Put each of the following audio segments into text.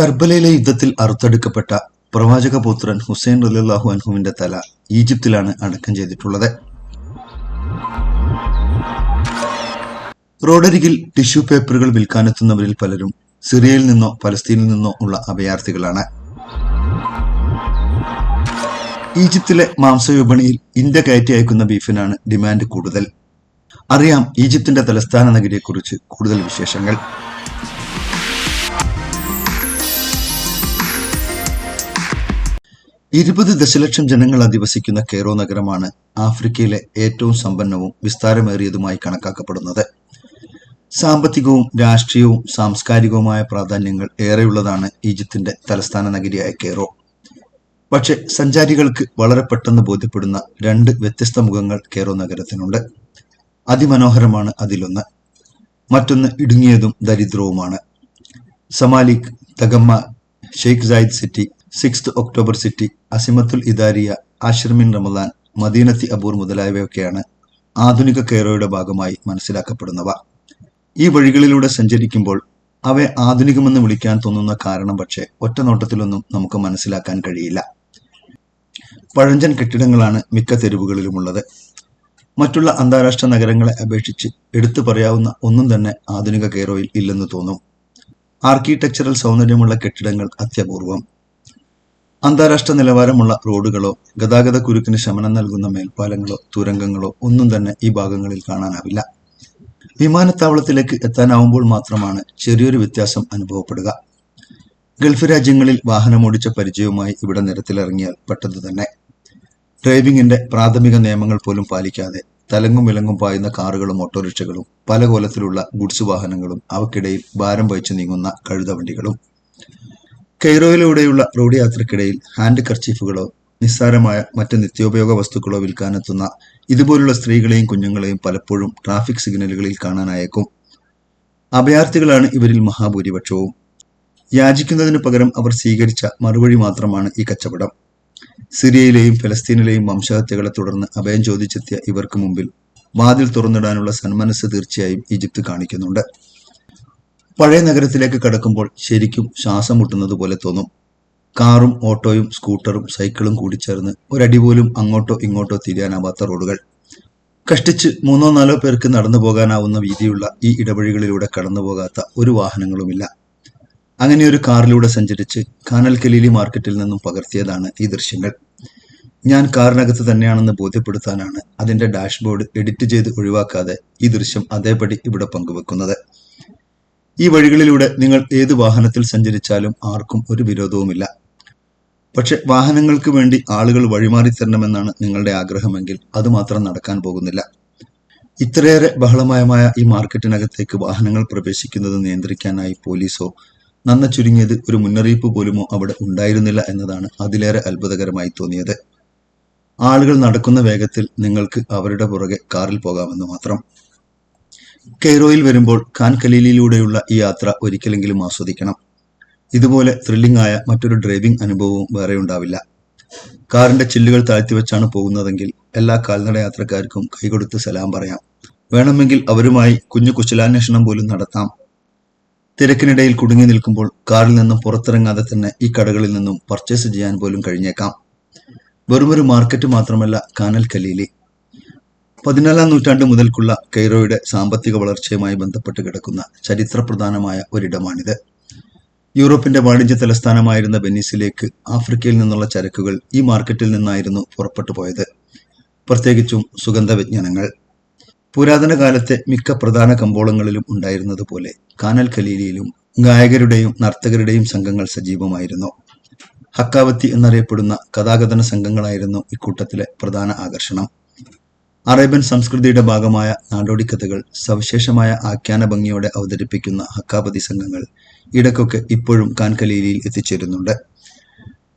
കർബലയിലെ യുദ്ധത്തിൽ അറുത്തെടുക്കപ്പെട്ട പ്രവാചക പുത്രൻ ഹുസൈൻ റലിള്ളാഹു അൻഹുവിന്റെ തല ഈജിപ്തിലാണ് അടക്കം ചെയ്തിട്ടുള്ളത്. റോഡരികിൽ ടിഷ്യൂ പേപ്പറുകൾ വിൽക്കാനെത്തുന്നവരിൽ പലരും സിറിയയിൽ നിന്നോ പലസ്തീനിൽ നിന്നോ ഉള്ള അഭയാർത്ഥികളാണ്. ഈജിപ്തിലെ മാംസ വിപണിയിൽ ഇന്ത്യ കയറ്റി അയക്കുന്ന ബീഫിനാണ് ഡിമാൻഡ് കൂടുതൽ. അറിയാം ഈജിപ്തിന്റെ തലസ്ഥാന നഗരിയെക്കുറിച്ച് കൂടുതൽ വിശേഷങ്ങൾ. ഇരുപത് ദശലക്ഷം ജനങ്ങൾ അധിവസിക്കുന്ന കെയ്റോ നഗരമാണ് ആഫ്രിക്കയിലെ ഏറ്റവും സമ്പന്നവും വിസ്താരമേറിയതുമായി കണക്കാക്കപ്പെടുന്നത്. സാമ്പത്തികവും രാഷ്ട്രീയവും സാംസ്കാരികവുമായ പ്രാധാന്യങ്ങൾ ഏറെയുള്ളതാണ് ഈജിപ്തിന്റെ തലസ്ഥാന നഗരിയായ കെയ്റോ. പക്ഷെ സഞ്ചാരികൾക്ക് വളരെ പെട്ടെന്ന് ബോധ്യപ്പെടുന്ന രണ്ട് വ്യത്യസ്ത മുഖങ്ങൾ കെയ്റോ നഗരത്തിനുണ്ട്. അതിമനോഹരമാണ് അതിലൊന്ന്. മറ്റൊന്ന് ഇടുങ്ങിയതും ദരിദ്രവുമാണ്. Zamalek തഗമ്മ Sheikh Zayed city sixth October city അസിമത്തുൽ ഇദാരിയ ആഷിർമിൻ റമദാൻ മദീനത്തി അബൂർ മുതലായവയൊക്കെയാണ് ആധുനിക കെയറോയുടെ ഭാഗമായി മനസ്സിലാക്കപ്പെടുന്നവ. ഈ വഴികളിലൂടെ സഞ്ചരിക്കുമ്പോൾ അവയെ ആധുനികമെന്ന് വിളിക്കാൻ തോന്നുന്ന കാരണം പക്ഷേ ഒറ്റ നോട്ടത്തിലൊന്നും നമുക്ക് മനസ്സിലാക്കാൻ കഴിയില്ല. പഴഞ്ചൻ കെട്ടിടങ്ങളാണ് മിക്ക തെരുവുകളിലുമുള്ളത്. മറ്റുള്ള അന്താരാഷ്ട്ര നഗരങ്ങളെ അപേക്ഷിച്ച് എടുത്തു പറയാവുന്ന ഒന്നും തന്നെ ആധുനിക കെയറോയിൽ ഇല്ലെന്ന് തോന്നും. ആർക്കിടെക്ചറൽ സൗന്ദര്യമുള്ള കെട്ടിടങ്ങൾ അത്യപൂർവം. അന്താരാഷ്ട്ര നിലവാരമുള്ള റോഡുകളോ ഗതാഗത കുരുക്കിന് ശമനം നൽകുന്ന മേൽപ്പാലങ്ങളോ തുരങ്കങ്ങളോ ഒന്നും തന്നെ ഈ ഭാഗങ്ങളിൽ കാണാനാവില്ല. വിമാനത്താവളത്തിലേക്ക് എത്താനാവുമ്പോൾ മാത്രമാണ് ചെറിയൊരു വ്യത്യാസം അനുഭവപ്പെടുക. ഗൾഫ് രാജ്യങ്ങളിൽ വാഹനമോടിച്ച പരിചയവുമായി ഇവിടെ നിരത്തിലിറങ്ങിയാൽ പെട്ടെന്ന് തന്നെ. ഡ്രൈവിംഗിന്റെ പ്രാഥമിക നിയമങ്ങൾ പോലും പാലിക്കാതെ തലങ്ങും വിലങ്ങും പായുന്ന കാറുകളും ഓട്ടോറിക്ഷകളും പല കോലത്തിലുള്ള ഗുഡ്സ് വാഹനങ്ങളും അവക്കിടയിൽ ഭാരം വഹിച്ചു നീങ്ങുന്ന കഴുതവണ്ടികളും കെയ്റോയിലൂടെയുള്ള റോഡ് യാത്രക്കിടയിൽ ഹാൻഡ് കർച്ചീഫുകളോ നിസ്സാരമായ മറ്റ് നിത്യോപയോഗ വസ്തുക്കളോ വിൽക്കാനെത്തുന്ന ഇതുപോലുള്ള സ്ത്രീകളെയും കുഞ്ഞുങ്ങളെയും പലപ്പോഴും ട്രാഫിക് സിഗ്നലുകളിൽ കാണാനായേക്കും. അഭയാർത്ഥികളാണ് ഇവരിൽ മഹാഭൂരിപക്ഷവും. യാചിക്കുന്നതിന് പകരം അവർ സ്വീകരിച്ച മറുപടി മാത്രമാണ് ഈ കച്ചവടം. സിറിയയിലെയും ഫലസ്തീനിലെയും വംശഹത്യകളെ തുടർന്ന് അഭയം ചോദിച്ചെത്തിയ ഇവർക്ക് മുമ്പിൽ വാതിൽ തുറന്നിടാനുള്ള സന്മനസ് തീർച്ചയായും ഈജിപ്ത് കാണിക്കുന്നുണ്ട്. പഴയ നഗരത്തിലേക്ക് കടക്കുമ്പോൾ ശരിക്കും ശ്വാസം മുട്ടുന്നത് പോലെ തോന്നും. കാറും ഓട്ടോയും സ്കൂട്ടറും സൈക്കിളും കൂടി ചേർന്ന് ഒരടി പോലും അങ്ങോട്ടോ ഇങ്ങോട്ടോ തിരിയാനാവാത്ത റോഡുകൾ. കഷ്ടിച്ച് മൂന്നോ നാലോ പേർക്ക് നടന്നു പോകാനാവുന്ന വീതിയുള്ള ഈ ഇടവഴികളിലൂടെ കടന്നു പോകാത്ത ഒരു വാഹനങ്ങളുമില്ല. അങ്ങനെ ഒരു കാറിലൂടെ സഞ്ചരിച്ച് കാനൽ കലീലി മാർക്കറ്റിൽ നിന്നും പകർത്തിയതാണ് ഈ ദൃശ്യങ്ങൾ. ഞാൻ കാറിനകത്ത് തന്നെയാണെന്ന് ബോധ്യപ്പെടുത്താനാണ് അതിന്റെ ഡാഷ്ബോർഡ് എഡിറ്റ് ചെയ്ത് ഒഴിവാക്കാതെ ഈ ദൃശ്യം അതേപടി ഇവിടെ പങ്കുവെക്കുന്നത്. ഈ വഴികളിലൂടെ നിങ്ങൾ ഏത് വാഹനത്തിൽ സഞ്ചരിച്ചാലും ആർക്കും ഒരു വിരോധവുമില്ല. പക്ഷെ വാഹനങ്ങൾക്ക് വേണ്ടി ആളുകൾ വഴിമാറി തരണമെന്നാണ് നിങ്ങളുടെ ആഗ്രഹമെങ്കിൽ അത് മാത്രം നടക്കാൻ പോകുന്നില്ല. ഇത്രയേറെ ബഹളമയമായ ഈ മാർക്കറ്റിനകത്തേക്ക് വാഹനങ്ങൾ പ്രവേശിക്കുന്നത് നിയന്ത്രിക്കാനായി പോലീസോ നന്ന ചുരുങ്ങിയത് ഒരു മുന്നറിയിപ്പ് പോലുമോ അവിടെ ഉണ്ടായിരുന്നില്ല എന്നതാണ് അതിലേറെ അത്ഭുതകരമായി തോന്നിയത്. ആളുകൾ നടക്കുന്ന വേഗത്തിൽ നിങ്ങൾക്ക് അവരുടെ പുറകെ കാറിൽ പോകാമെന്ന് മാത്രം. കെയ്റോയിൽ വരുമ്പോൾ ഖാൻ ഖലീലിലൂടെയുള്ള ഈ യാത്ര ഒരിക്കലെങ്കിലും ആസ്വദിക്കണം. ഇതുപോലെ ത്രില്ലിംഗ് ആയ മറ്റൊരു ഡ്രൈവിംഗ് അനുഭവവും വേറെ ഉണ്ടാവില്ല. കാറിന്റെ ചില്ലുകൾ താഴ്ത്തിവെച്ചാണ് പോകുന്നതെങ്കിൽ എല്ലാ കാൽനട യാത്രക്കാർക്കും കൈകൊടുത്ത് സലാം പറയാം. വേണമെങ്കിൽ അവരുമായി കുഞ്ഞു കുശലാന്വേഷണം പോലും നടത്താം. തിരക്കിനിടയിൽ കുടുങ്ങി നിൽക്കുമ്പോൾ കാറിൽ നിന്നും പുറത്തിറങ്ങാതെ തന്നെ ഈ കടകളിൽ നിന്നും പർച്ചേസ് ചെയ്യാൻ പോലും കഴിഞ്ഞേക്കാം. വെറുമൊരു മാർക്കറ്റ് മാത്രമല്ല കാനൽ കലീലി പതിനാലാം നൂറ്റാണ്ട് മുതൽക്കുള്ള കെയ്റോയുടെ സാമ്പത്തിക വളർച്ചയുമായി ബന്ധപ്പെട്ട് കിടക്കുന്ന ചരിത്രപ്രധാനമായ ഒരിടമാണിത്. യൂറോപ്പിന്റെ വാണിജ്യ തലസ്ഥാനമായിരുന്ന വെനീസിലേക്ക് ആഫ്രിക്കയിൽ നിന്നുള്ള ചരക്കുകൾ ഈ മാർക്കറ്റിൽ നിന്നായിരുന്നു പുറപ്പെട്ടു പോയത്. പ്രത്യേകിച്ചും സുഗന്ധവ്യഞ്ജനങ്ങൾ. പുരാതന കാലത്തെ മിക്ക പ്രധാന കമ്പോളങ്ങളിലും ഉണ്ടായിരുന്നത് പോലെ കാനൽ ഖലീലിയിലും ഗായകരുടെയും നർത്തകരുടെയും സംഘങ്ങൾ സജീവമായിരുന്നു. ഹക്കാവത്തി എന്നറിയപ്പെടുന്ന കഥാഗതന സംഘങ്ങളായിരുന്നു ഇക്കൂട്ടത്തിലെ പ്രധാന ആകർഷണം. അറേബ്യൻ സംസ്കൃതിയുടെ ഭാഗമായ നാടോടിക്കഥകൾ സവിശേഷമായ ആഖ്യാന ഭംഗിയോടെ അവതരിപ്പിക്കുന്ന ഹക്കാപതി സംഘങ്ങൾ ഇടയ്ക്കൊക്കെ ഇപ്പോഴും കാൻകലീലിയിൽ എത്തിച്ചേരുന്നുണ്ട്.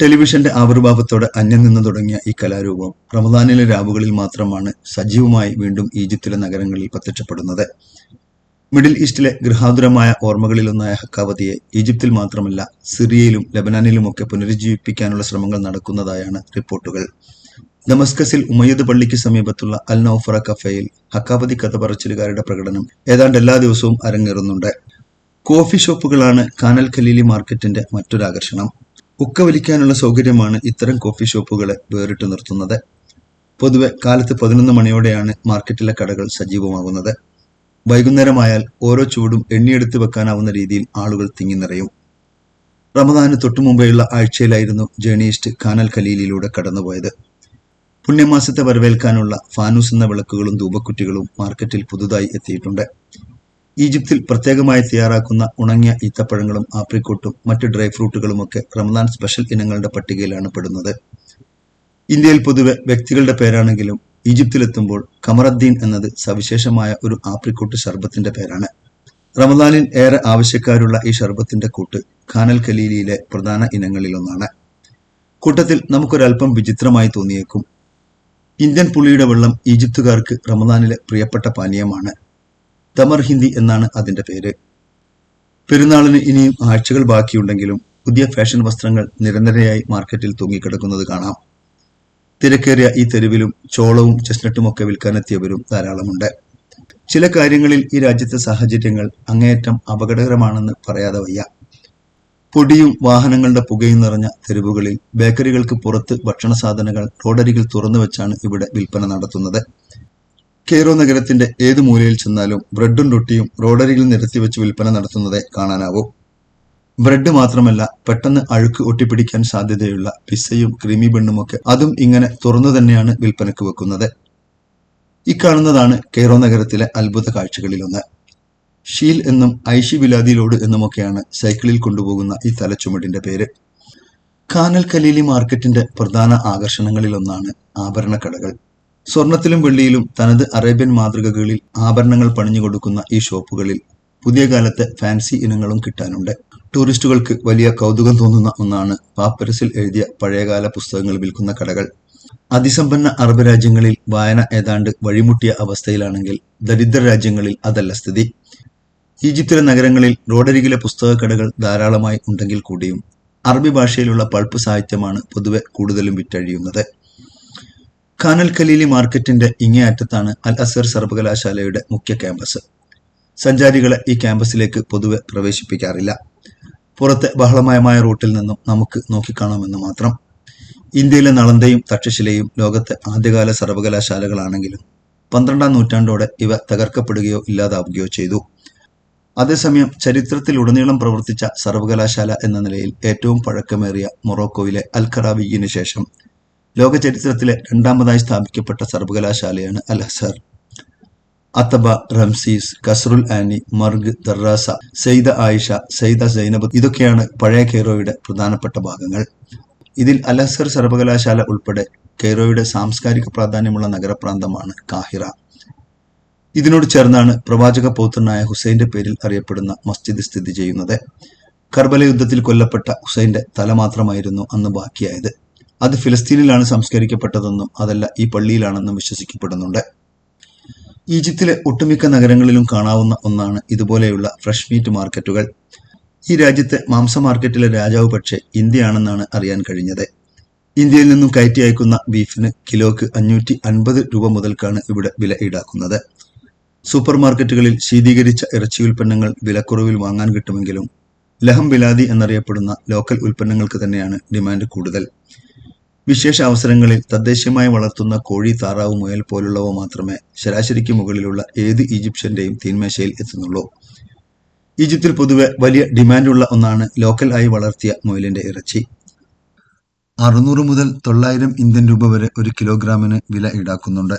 ടെലിവിഷന്റെ ആവിർഭാവത്തോടെ അന്യം നിന്ന് തുടങ്ങിയ ഈ കലാരൂപം റമദാനിലെ രാവുകളിൽ മാത്രമാണ് സജീവമായി വീണ്ടും ഈജിപ്തിലെ നഗരങ്ങളിൽ പ്രത്യക്ഷപ്പെടുന്നത്. മിഡിൽ ഈസ്റ്റിലെ ഗൃഹാതുരമായ ഓർമ്മകളിലൊന്നായ ഹക്കാവതിയെ ഈജിപ്തിൽ മാത്രമല്ല സിറിയയിലും ലബനാനിലുമൊക്കെ പുനരുജ്ജീവിപ്പിക്കാനുള്ള ശ്രമങ്ങൾ നടക്കുന്നതായാണ് റിപ്പോർട്ടുകൾ. ദമസ്കസിൽ ഉമയ്യദ് പള്ളിക്ക് സമീപത്തുള്ള അൽ നൌഫറ കഫയിൽ ഹക്കാപതി കഥ പറച്ചിലുകാരുടെ പ്രകടനം ഏതാണ്ട് എല്ലാ ദിവസവും അരങ്ങേറുന്നുണ്ട്. കോഫി ഷോപ്പുകളാണ് കാനൽ ഖലീലി മാർക്കറ്റിന്റെ മറ്റൊരു ആകർഷണം ഉക്ക വലിക്കാനുള്ള സൗകര്യമാണ് ഇത്തരം കോഫി ഷോപ്പുകളെ വേറിട്ട് നിർത്തുന്നത്. പൊതുവെ കാലത്ത് പതിനൊന്ന് മണിയോടെയാണ് മാർക്കറ്റിലെ കടകൾ സജീവമാകുന്നത്. വൈകുന്നേരമായാൽ ഓരോ ചൂടും എണ്ണിയെടുത്ത് വെക്കാനാവുന്ന രീതിയിൽ ആളുകൾ തിങ്ങി നിറയും. റമദാന് തൊട്ടു മുമ്പെയുള്ള ആഴ്ചയിലായിരുന്നു ജേണിയിസ്റ്റ് കാനൽ ഖലീലിലൂടെ കടന്നുപോയത്. പുണ്യമാസത്തെ വരവേൽക്കാനുള്ള ഫാനൂസ് എന്ന വിളക്കുകളും ധൂപക്കുറ്റികളും മാർക്കറ്റിൽ പുതുതായി എത്തിയിട്ടുണ്ട്. ഈജിപ്തിൽ പ്രത്യേകമായി തയ്യാറാക്കുന്ന ഉണങ്ങിയ ഈത്തപ്പഴങ്ങളും ആപ്രിക്കോട്ടും മറ്റ് ഡ്രൈ ഫ്രൂട്ടുകളുമൊക്കെ റമദാൻ സ്പെഷ്യൽ ഇനങ്ങളുടെ പട്ടികയിലാണ് പെടുന്നത്. ഇന്ത്യയിൽ പൊതുവെ വ്യക്തികളുടെ പേരാണെങ്കിലും ഈജിപ്തിലെത്തുമ്പോൾ കമറദ്ദീൻ എന്നത് സവിശേഷമായ ഒരു ആപ്രിക്കോട്ട് ഷർബത്തിന്റെ പേരാണ്. റമദാനിൽ ഏറെ ആവശ്യക്കാരുള്ള ഈ ഷർബത്തിന്റെ കൂട്ട് ഖാനൽ ഖലീലിയിലെ പ്രധാന ഇനങ്ങളിലൊന്നാണ്. കൂട്ടത്തിൽ നമുക്കൊരല്പം വിചിത്രമായി തോന്നിയേക്കും ഇന്ത്യൻ പുളിയുടെ വെള്ളം ഈജിപ്തുകാർക്ക് റമദാനിലെ പ്രിയപ്പെട്ട പാനീയമാണ്. തമർ ഹിന്ദി എന്നാണ് അതിന്റെ പേര്. പെരുന്നാളിന് ഇനിയും ആഴ്ചകൾ ബാക്കിയുണ്ടെങ്കിലും പുതിയ ഫാഷൻ വസ്ത്രങ്ങൾ നിരന്തരയായി മാർക്കറ്റിൽ തൂങ്ങിക്കിടക്കുന്നത് കാണാം. തിരക്കേറിയ ഈ തെരുവിലും ചോളവും ചെസ്നട്ടും ഒക്കെ വിൽക്കാനെത്തിയവരും ധാരാളമുണ്ട്. ചില കാര്യങ്ങളിൽ ഈ രാജ്യത്തെ സാഹചര്യങ്ങൾ അങ്ങേയറ്റം അപകടകരമാണെന്ന് പറയാതെ വയ്യ. പൊടിയും വാഹനങ്ങളുടെ പുകയും നിറഞ്ഞ തെരുവുകളിൽ ബേക്കറികൾക്ക് പുറത്ത് ഭക്ഷണ സാധനങ്ങൾ റോഡരികിൽ തുറന്നു വെച്ചാണ് ഇവിടെ വിൽപ്പന നടത്തുന്നത്. കെയ്റോ നഗരത്തിന്റെ ഏത് മൂലയിൽ ചെന്നാലും ബ്രെഡും റൊട്ടിയും റോഡരികിൽ നിരത്തി വെച്ച് വിൽപ്പന നടത്തുന്നത് കാണാനാവും. ബ്രെഡ് മാത്രമല്ല പെട്ടെന്ന് അഴുക്ക് ഒട്ടിപ്പിടിക്കാൻ സാധ്യതയുള്ള പിസയും ക്രീമി ബണ്ണുമൊക്കെ അതും ഇങ്ങനെ തുറന്നു തന്നെയാണ് വിൽപ്പനക്ക് വെക്കുന്നത്. ഇക്കാണുന്നതാണ് കെയ്റോ നഗരത്തിലെ അത്ഭുത കാഴ്ചകളിലൊന്ന്. ഷീൽ എന്നും ഐഷി ബിലാദി ലോഡ് എന്നുമൊക്കെയാണ് സൈക്കിളിൽ കൊണ്ടുപോകുന്ന ഈ തലച്ചുമടിന്റെ പേര്. കാനൽ കലീലി മാർക്കറ്റിന്റെ പ്രധാന ആകർഷണങ്ങളിലൊന്നാണ് ആഭരണക്കടകൾ സ്വർണത്തിലും വെള്ളിയിലും തനത് അറേബ്യൻ മാതൃകകളിൽ ആഭരണങ്ങൾ പണിഞ്ഞു കൊടുക്കുന്ന ഈ ഷോപ്പുകളിൽ പുതിയ കാലത്തെ ഫാൻസി ഇനങ്ങളും കിട്ടാനുണ്ട്. ടൂറിസ്റ്റുകൾക്ക് വലിയ കൗതുകം തോന്നുന്ന ഒന്നാണ് പാപ്പരസിൽ എഴുതിയ പഴയകാല പുസ്തകങ്ങൾ വിൽക്കുന്ന കടകൾ. അതിസമ്പന്ന അറബ് രാജ്യങ്ങളിൽ വായന ഏതാണ്ട് വഴിമുട്ടിയ അവസ്ഥയിലാണെങ്കിൽ ദരിദ്ര രാജ്യങ്ങളിൽ അതല്ല സ്ഥിതി. ഈജിപ്തിലെ നഗരങ്ങളിൽ റോഡരികിലെ പുസ്തകക്കടകൾ ധാരാളമായി ഉണ്ടെങ്കിൽ കൂടിയും അറബി ഭാഷയിലുള്ള പൾപ്പ് സാഹിത്യമാണ് പൊതുവെ കൂടുതലും വിറ്റഴിയുന്നത്. ഖാനൽ ഖലീലി മാർക്കറ്റിന്റെ ഇങ്ങേ അറ്റത്താണ് അൽ അസർ സർവകലാശാലയുടെ മുഖ്യ ക്യാമ്പസ്. സഞ്ചാരികളെ ഈ ക്യാമ്പസിലേക്ക് പൊതുവെ പ്രവേശിപ്പിക്കാറില്ല. പുറത്തെ ബഹളമയമായ റൂട്ടിൽ നിന്നും നമുക്ക് നോക്കിക്കാണാമെന്ന് മാത്രം. ഇന്ത്യയിലെ നളന്തയും തക്ഷശിലയും ലോകത്തെ ആദ്യകാല സർവകലാശാലകളാണെങ്കിലും പന്ത്രണ്ടാം നൂറ്റാണ്ടോടെ ഇവ തകർക്കപ്പെടുകയോ ഇല്ലാതാവുകയോ ചെയ്തു. അതേസമയം ചരിത്രത്തിലുടനീളം പ്രവർത്തിച്ച സർവകലാശാല എന്ന നിലയിൽ ഏറ്റവും പഴക്കമേറിയ മൊറോക്കോയിലെ അൽ ഖറാബിയിന് ശേഷം ലോക ചരിത്രത്തിലെ രണ്ടാമതായി സ്ഥാപിക്കപ്പെട്ട സർവകലാശാലയാണ് അൽ ഹസർ അത്തബ റംസീസ് കസ്റുൽ Annie Marg Darrasa Sayeda Aisha Sayeda Zainab ഇതൊക്കെയാണ് പഴയ കെയ്റോയുടെ പ്രധാനപ്പെട്ട ഭാഗങ്ങൾ. ഇതിൽ അൽ ഹസർ സർവകലാശാല ഉൾപ്പെടെ കെയ്റോയുടെ സാംസ്കാരിക പ്രാധാന്യമുള്ള നഗരപ്രാന്തമാണ് കാഹിറ. ഇതിനോട് ചേർന്നാണ് പ്രവാചക പൗത്രനായ ഹുസൈന്റെ പേരിൽ അറിയപ്പെടുന്ന മസ്ജിദ് സ്ഥിതി ചെയ്യുന്നത്. കർബല യുദ്ധത്തിൽ കൊല്ലപ്പെട്ട ഹുസൈന്റെ തല മാത്രമായിരുന്നു അന്ന് ബാക്കിയായത്. അത് ഫിലസ്തീനിലാണ് സംസ്കരിക്കപ്പെട്ടതെന്നും അതല്ല ഈ പള്ളിയിലാണെന്നും വിശ്വസിക്കപ്പെടുന്നുണ്ട്. ഈജിപ്തിലെ ഒട്ടുമിക്ക നഗരങ്ങളിലും കാണാവുന്ന ഒന്നാണ് ഇതുപോലെയുള്ള ഫ്രഷ് മീറ്റ് മാർക്കറ്റുകൾ. ഈ രാജ്യത്തെ മാംസ മാർക്കറ്റിലെ രാജാവ് പക്ഷേ ഇന്ത്യയാണെന്നാണ് അറിയാൻ കഴിഞ്ഞത്. ഇന്ത്യയിൽ നിന്നും കയറ്റി അയക്കുന്ന ബീഫിന് കിലോക്ക് അഞ്ഞൂറ്റി അൻപത് രൂപ മുതൽക്കാണ് ഇവിടെ വില ഈടാക്കുന്നത്. സൂപ്പർ മാർക്കറ്റുകളിൽ ശീതീകരിച്ച ഇറച്ചി ഉൽപ്പന്നങ്ങൾ വിലക്കുറവിൽ വാങ്ങാൻ കിട്ടുമെങ്കിലും ലഹം ബിലാദി എന്നറിയപ്പെടുന്ന ലോക്കൽ ഉൽപ്പന്നങ്ങൾക്ക് തന്നെയാണ് ഡിമാൻഡ് കൂടുതൽ. വിശേഷ അവസരങ്ങളിൽ തദ്ദേശീയമായി വളർത്തുന്ന കോഴി താറാവ് മുയൽ പോലുള്ളവ മാത്രമേ ശരാശരിക്ക് മുകളിലുള്ള ഏത് ഈജിപ്ഷ്യന്റെയും തീന്മേശയിൽ എത്തുന്നുള്ളൂ. ഈജിപ്തിൽ പൊതുവെ വലിയ ഡിമാൻഡുള്ള ഒന്നാണ് ലോക്കൽ ആയി വളർത്തിയ മുയലിന്റെ ഇറച്ചി. അറുന്നൂറ് മുതൽ തൊള്ളായിരം ഇന്ത്യൻ രൂപ വരെ ഒരു കിലോഗ്രാമിന് വില ഈടാക്കുന്നുണ്ട്.